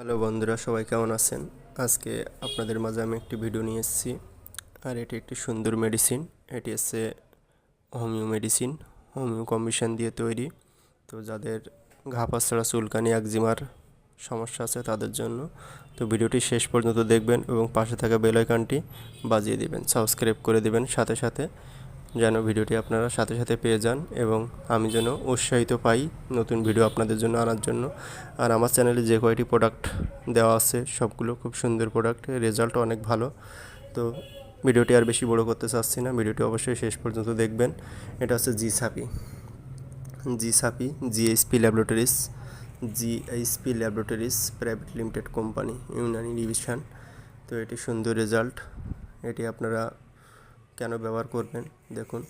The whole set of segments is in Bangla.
হ্যালো বন্ধুরা, সবাই কেমন আছেন? আজকে আপনাদের মাঝে আমি একটি ভিডিও নিয়ে এসেছি, আর এটি একটি সুন্দর মেডিসিন এটি হচ্ছে হোমিও মেডিসিন হোমিও কম্বিশন দিয়ে তৈরি। তো যাদের ঘা পাছড়া চুলকানি, একজিমার সমস্যা আছে তাদের জন্য, তো ভিডিওটি শেষ পর্যন্ত দেখবেন এবং পাশে থাকা বেল আইকনটি বাজিয়ে দিবেন সাবস্ক্রাইব করে দিবেন, সাথে সাথে যেন ভিডিওটি আপনারা সাথে সাথে পেয়ে যান এবং আমি যেন উৎসাহিত পাই নতুন ভিডিও আপনাদের জন্য আনার জন্য। আর আমার চ্যানেলে যে কয়টি প্রোডাক্ট দেওয়া আছে, সবগুলো খুব সুন্দর প্রোডাক্ট রেজাল্ট অনেক ভালো। তো ভিডিওটি আর বেশি বড় করতে চাচ্ছি না, ভিডিওটি অবশ্যই শেষ পর্যন্ত দেখবেন। এটা হচ্ছে জি সাপি জি সাপি GSP laboratories GSP laboratories private limited company Unani division তো এটি সুন্দর রেজাল্ট এটি আপনারা কেন ব্যবহার করবেন? দেখুন,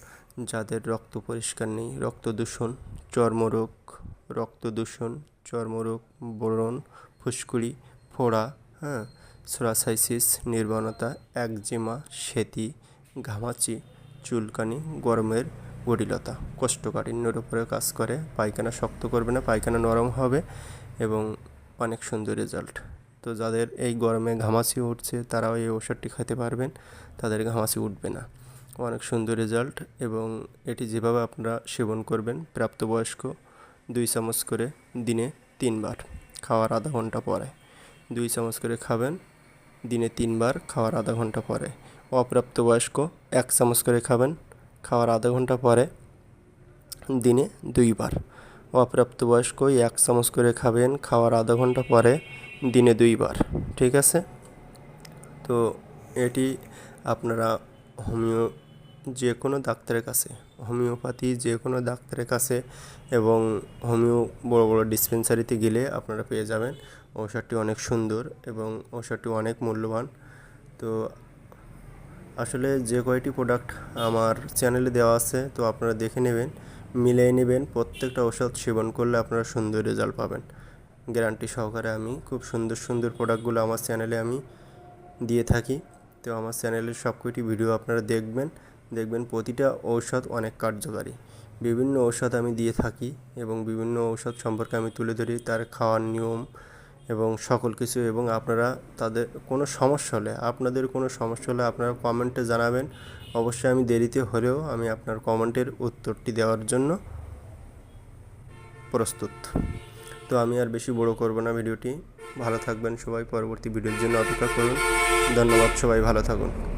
যাদের রক্ত পরিষ্কার নেই, রক্ত দূষণ, চর্মরোগ, রক্ত দূষণ, চর্মরোগ বোরন ফুসকুড়ি, ফোড়া হ্যাঁ সোরাসাইসিস, নির্বণতা, একজিমা, সেতি, ঘামাচি, চুলকানি, গরমের গরিলতা কোষ্ঠকাঠিন্যের উপরে কাজ করে, পায়খানা শক্ত করবে না, পায়খানা নরম হবে এবং অনেক সুন্দর রেজাল্ট। তো যাদের এই গরমে ঘামাচি উঠছে, তারাও এই ওষুধটি খেতে পারবেন, তাদের ঘামাচি উঠবে না। অনেক সুন্দর রেজাল্ট এবং এটি যেভাবে আপনারা সেবন করবেন প্রাপ্তবয়স্ক দুই চামচ করে দিনে তিনবার খাওয়ার আধা ঘণ্টা পরে। দুই চামচ করে খাবেন, দিনে তিনবার খাওয়ার আধা ঘণ্টা পরে। অপ্রাপ্তবয়স্ক এক চামচ করে খাবেন, খাওয়ার আধা ঘণ্টা পরে দিনে দুইবার। অপ্রাপ্তবয়স্ক এক চামচ করে খাবেন, খাওয়ার আধা ঘণ্টা পরে দিনে দুইবার, ঠিক আছে? তো এটি আপনারা হোমিও যে কোনো ডাক্তারের কাছে, হোমিওপ্যাথি যে কোনো ডাক্তারের কাছে এবং হোমিও বড় বড় ডিসপেন্সারিতে গেলে আপনারা পেয়ে যাবেন। ঔষধটি অনেক সুন্দর এবং ঔষধটি অনেক মূল্যবান। তো আসলে যে কয়টি প্রোডাক্ট আমার চ্যানেলে দেওয়া আছে, তো আপনারা দেখে নেবেন, মিলিয়ে নেবেন, প্রত্যেকটা ঔষধ সেবন করলে আপনারা সুন্দর রেজাল্ট পাবেন। গ্যারান্টি সহকারে আমি খুব সুন্দর সুন্দর প্রোডাক্টগুলো আমার চ্যানেলে আমি দিয়ে থাকি। তো আমার চ্যানেলের সব কয়টি ভিডিও আপনারা দেখবেন দেখবেন প্রতিটা ঔষধ অনেক কার্যকারী। বিভিন্ন ঔষধ আমি দিয়ে থাকি এবং বিভিন্ন ঔষধ সম্পর্কে আমি তুলে ধরি, তার খাওয়ার নিয়ম এবং সকল কিছু এবং আপনারা তাদের কোনো সমস্যা হলে, আপনাদের কোনো সমস্যা হলে আপনারা কমেন্টে জানাবেন। অবশ্যই আমি দেরিতে হলেও আমি আপনার কমেন্টের উত্তরটি দেওয়ার জন্য প্রস্তুত। তো আমি আর বেশি বড় করব না ভিডিওটি। ভালো থাকবেন সবাই, পরবর্তী ভিডিওর জন্য অপেক্ষা করুন। ধন্যবাদ সবাই, ভালো থাকুন।